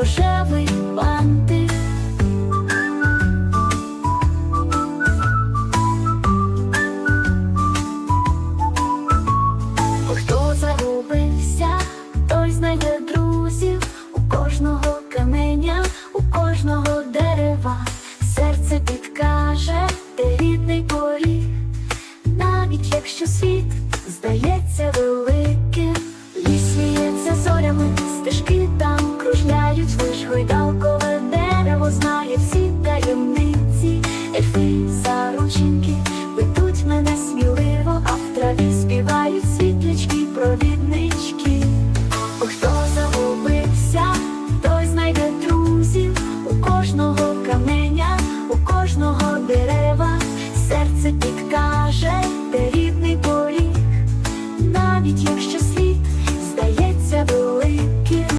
рожевий бантик Хто загубився, той знайде друзів у кожного каменя, у кожного дерева, серце підкаже де рідний поріг, навіть якщо світ здається великим. лісніється зорями стежки лиш гойдалкове дерево знає всі таємниці, ельфи зарученьки ведуть мене сміливо, а в траві співають світлячки, провіднички. Бо хто загубився, той знайде друзів. У кожного каменя, у кожного дерева, серце підкаже, де рідний поріг, навіть якщо